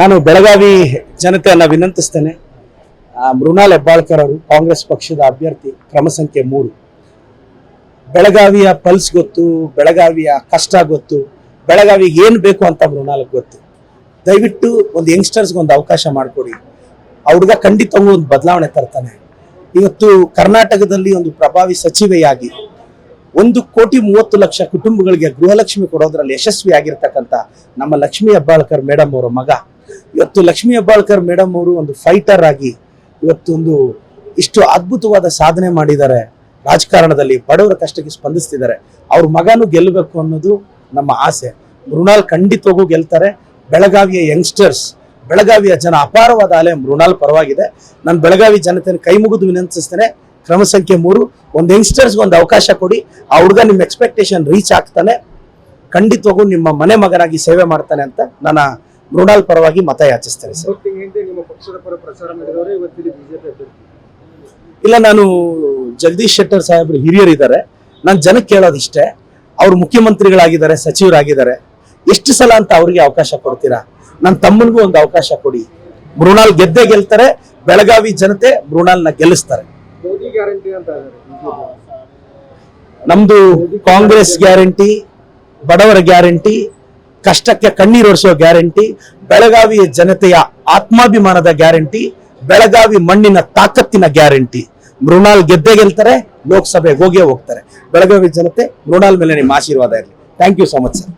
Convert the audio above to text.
ನಾನು ಬೆಳಗಾವಿ ಜನತೆಯನ್ನ ವಿನಂತಿಸ್ತೇನೆ. ಮೃಣಾಲ್ ಹೆಬ್ಬಾಳ್ಕರ್ ಅವರು ಕಾಂಗ್ರೆಸ್ ಪಕ್ಷದ ಅಭ್ಯರ್ಥಿ ಕ್ರಮ ಸಂಖ್ಯೆ ಮೂರು. ಬೆಳಗಾವಿಯ ಪಲ್ಸ್ ಗೊತ್ತು, ಬೆಳಗಾವಿಯ ಕಷ್ಟ ಗೊತ್ತು ಬೆಳಗಾವಿಗೆ ಏನು ಬೇಕು ಅಂತ ಮೃಣಾಲ್ಗೆ ಗೊತ್ತು. ದಯವಿಟ್ಟು ಒಂದು ಯಂಗ್ಸ್ಟರ್ಸ್ಗೆ ಒಂದು ಅವಕಾಶ ಮಾಡಿಕೊಡಿ. ಆ ಖಂಡಿತವೂ ಒಂದು ಬದಲಾವಣೆ ತರ್ತಾನೆ. ಇವತ್ತು ಕರ್ನಾಟಕದಲ್ಲಿ ಒಂದು ಪ್ರಭಾವಿ ಸಚಿವೆಯಾಗಿ ಒಂದು ಕೋಟಿ ಮೂವತ್ತು ಲಕ್ಷ ಕುಟುಂಬಗಳಿಗೆ ಗೃಹಲಕ್ಷ್ಮಿ ಕೊಡೋದ್ರಲ್ಲಿ ಯಶಸ್ವಿಯಾಗಿರ್ತಕ್ಕಂಥ ನಮ್ಮ ಲಕ್ಷ್ಮೀ ಹೆಬ್ಬಾಳ್ಕರ್ ಮೇಡಮ್ ಅವರ ಮಗ. ಇವತ್ತು ಲಕ್ಷ್ಮೀ ಹೆಬ್ಬಾಳ್ಕರ್ ಮೇಡಮ್ ಅವರು ಒಂದು ಫೈಟರ್ ಆಗಿ ಇವತ್ತೊಂದು ಇಷ್ಟು ಅದ್ಭುತವಾದ ಸಾಧನೆ ಮಾಡಿದ್ದಾರೆ. ರಾಜಕಾರಣದಲ್ಲಿ ಬಡವರ ಕಷ್ಟಕ್ಕೆ ಸ್ಪಂದಿಸ್ತಿದ್ದಾರೆ. ಅವ್ರ ಮಗನೂ ಗೆಲ್ಲಬೇಕು ಅನ್ನೋದು ನಮ್ಮ ಆಸೆ. ಮೃಣಾಲ್ ಖಂಡಿತವಾಗೂ ಗೆಲ್ತಾರೆ. ಬೆಳಗಾವಿಯ ಯಂಗ್ಸ್ಟರ್ಸ್ ಬೆಳಗಾವಿಯ ಜನ ಅಪಾರವಾದ ಅಲೆ ಮೃಣಾಲ್ ಪರವಾಗಿದೆ. ನಾನು ಬೆಳಗಾವಿ ಜನತೆಯನ್ನು ಕೈ ಮುಗಿದು ವಿನಂತಿಸ್ತೇನೆ. ಕ್ರಮ ಸಂಖ್ಯೆ ಮೂರು ಒಂದು ಯಂಗ್ಸ್ಟರ್ಸ್ಗೆ ಒಂದು ಅವಕಾಶ ಕೊಡಿ. ಆ ಹುಡುಗ ನಿಮ್ಮ ಎಕ್ಸ್ಪೆಕ್ಟೇಷನ್ ರೀಚ್ ಆಗ್ತಾನೆ. ಖಂಡಿತವಾಗೂ ನಿಮ್ಮ ಮನೆ ಮಗನಾಗಿ ಸೇವೆ ಮಾಡ್ತಾನೆ ಅಂತ ನನ್ನ ಮೃಣಾಲ್ ಪರವಾಗಿ ಮತ ಯಾಚಿಸ್ತೇನೆ ಸರ್ ಇಲ್ಲ ನಾನು ಜಗದೀಶ್ ಶೆಟ್ಟರ್ ಸಾಹೇಬ್ರು ಹಿರಿಯರಿದ್ದಾರೆ. ನಾನು ಜನಕ್ಕೆ ಕೇಳೋದಿಷ್ಟೇ ಅವ್ರು ಮುಖ್ಯಮಂತ್ರಿಗಳಾಗಿದ್ದಾರೆ ಸಚಿವರಾಗಿದ್ದಾರೆ. ಎಷ್ಟು ಸಲ ಅಂತ ಅವ್ರಿಗೆ ಅವಕಾಶ ಕೊಡ್ತೀರಾ? ನನ್ನ ತಮ್ಮನಿಗೂ ಒಂದು ಅವಕಾಶ ಕೊಡಿ. ಮೃಣಾಲ್ ಗೆದ್ದೇ ಗೆಲ್ತಾರೆ ಬೆಳಗಾವಿ ಜನತೆ ಮೃಣಾಲ್ನ ಗೆಲ್ಲಿಸ್ತಾರೆ. ನಮ್ದು ಕಾಂಗ್ರೆಸ್ ಗ್ಯಾರಂಟಿ ಬಡವರ ಗ್ಯಾರಂಟಿ ಕಷ್ಟಕ್ಕೆ ಕಣ್ಣೀರೊರೆಸೋ ಗ್ಯಾರಂಟಿ ಬೆಳಗಾವಿಯ ಜನತೆಯ ಆತ್ಮಾಭಿಮಾನದ ಗ್ಯಾರಂಟಿ ಬೆಳಗಾವಿ ಮಣ್ಣಿನ ತಾಕತ್ತಿನ ಗ್ಯಾರಂಟಿ ಮೃಣಾಲ್ ಗೆದ್ದೆ ಗೆಲ್ತಾರೆ, ಲೋಕಸಭೆಗೆ ಹೋಗೇ ಹೋಗ್ತಾರೆ. ಬೆಳಗಾವಿ ಜನತೆ ಮೃಣಾಲ್ ಮೇಲೆ ನಿಮ್ಮ ಆಶೀರ್ವಾದ ಇರಲಿ. Thank you so much sir